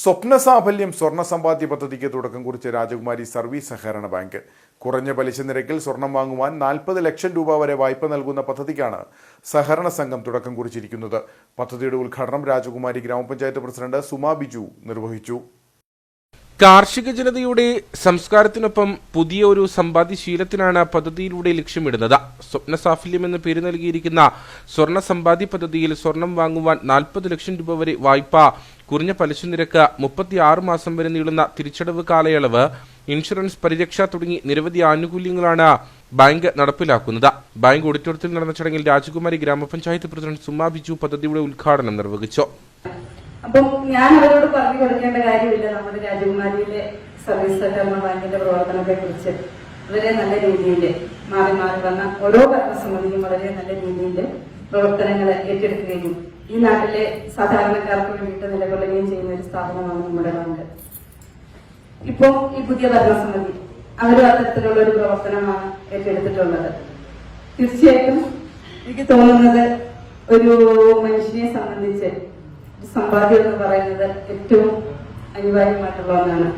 സ്വപ്ന സാഫല്യം സ്വർണ സമ്പാദ്യ പദ്ധതിക്ക് തുടക്കം കുറിച്ച് രാജകുമാരി സർവീസ് സഹകരണ ബാങ്ക്. കുറഞ്ഞ പലിശ നിരക്കിൽ സ്വർണം വാങ്ങുവാൻ നാൽപ്പത് ലക്ഷം രൂപ വരെ വായ്പ നൽകുന്ന പദ്ധതിക്കാണ് സഹകരണ സംഘം തുടക്കം കുറിച്ചിരിക്കുന്നത്. പദ്ധതിയുടെ ഉദ്ഘാടനം രാജകുമാരി ഗ്രാമപഞ്ചായത്ത് പ്രസിഡന്റ് സുമാ ബിജു നിർവഹിച്ചു. കാർഷിക ജനതയുടെ സംസ്കാരത്തിനൊപ്പം പുതിയ ഒരു സമ്പാദ്യശീലത്തിനാണ് പദ്ധതിയിലൂടെ ലക്ഷ്യമിടുന്നത്. സ്വപ്ന സാഫല്യം എന്ന പേര് നൽകിയിരിക്കുന്ന സ്വർണ സമ്പാദ്യ പദ്ധതിയിൽ സ്വർണം വാങ്ങുവാൻ നാൽപ്പത് ലക്ഷം രൂപ വരെ വായ്പ കുറഞ്ഞ പലിശ നിരക്ക് മുപ്പത്തിയാറ് മാസം വരെ നീളുന്ന തിരിച്ചടവ് കാലയളവ് ഇൻഷുറൻസ് പരിരക്ഷ തുടങ്ങി നിരവധി ആനുകൂല്യങ്ങളാണ് ബാങ്ക് നടപ്പിലാക്കുന്നത്. ബാങ്ക് ഓഡിറ്റോറിയത്തിൽ നടന്ന ചടങ്ങിൽ രാജകുമാരി ഗ്രാമപഞ്ചായത്ത് പ്രസിഡന്റ് സുമാ ബിജു പദ്ധതിയുടെ ഉദ്ഘാടനം നിർവഹിച്ചു. അപ്പം ഞാൻ അവരോട് പറഞ്ഞു കൊടുക്കേണ്ട കാര്യമില്ല. നമ്മുടെ രാജകുമാരിയിലെ സർവീസ് സഹകരണ ബാങ്കിന്റെ പ്രവർത്തനത്തെ കുറിച്ച് വളരെ നല്ല രീതിയിൽ മാറി മാറി വന്ന ഓരോ ഭരണസമിതിയും വളരെ നല്ല രീതിയിൽ പ്രവർത്തനങ്ങൾ ഏറ്റെടുക്കുകയും ഈ നാട്ടിലെ സാധാരണക്കാർക്ക് വേണ്ടിയിട്ട് നിലകൊള്ളുകയും ചെയ്യുന്ന ഒരു സ്ഥാപനമാണ് നമ്മുടെ ബാങ്ക്. ഇപ്പോ ഈ പുതിയ ഭരണസമിതി അവരും അത്തരത്തിലുള്ള ഒരു പ്രവർത്തനമാണ് ഏറ്റെടുത്തിട്ടുള്ളത്. തീർച്ചയായിട്ടും എനിക്ക് തോന്നുന്നത് ഒരു മനുഷ്യനെ സംബന്ധിച്ച് സമ്പാദ്യം എന്ന് പറയുന്നത് ഏറ്റവും അനിവാര്യമായിട്ടുള്ള ഒന്നാണ്.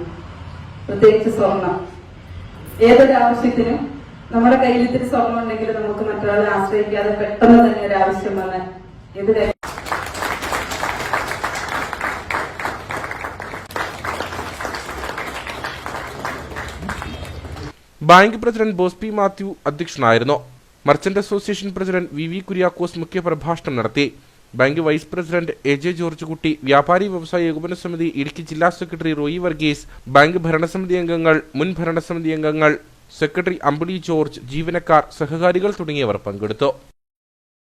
പ്രത്യേകിച്ച് സ്വർണം. ഏതൊരു ആവശ്യത്തിനും നമ്മുടെ കയ്യിൽ ഇത്തിരി സ്വർണം ഉണ്ടെങ്കിൽ നമുക്ക് മറ്റൊരാളെ ആശ്രയിക്കാതെ പെട്ടെന്ന് തന്നെ ഒരു ആവശ്യം വന്ന് എതിരെ bank president Bose P Mathew അധ്യക്ഷനായിരുന്നു. Merchant association president V V Kuriakose മുഖ്യപ്രഭാഷണം നടത്തി. Bank vice president A J George Kutty വ്യാപാരി വ്യവസായ ഏകോപന സമിതി ഇടുക്കി ജില്ലാ സെക്രട്ടറി റോയി വർഗീസ് ബാങ്ക് ഭരണസമിതി അംഗങ്ങൾ മുൻ ഭരണസമിതി അംഗങ്ങൾ സെക്രട്ടറി അമ്പിളി ജോർജ് ജീവനക്കാർ സഹകാരികൾ തുടങ്ങിയവർ പങ്കെടുത്തു.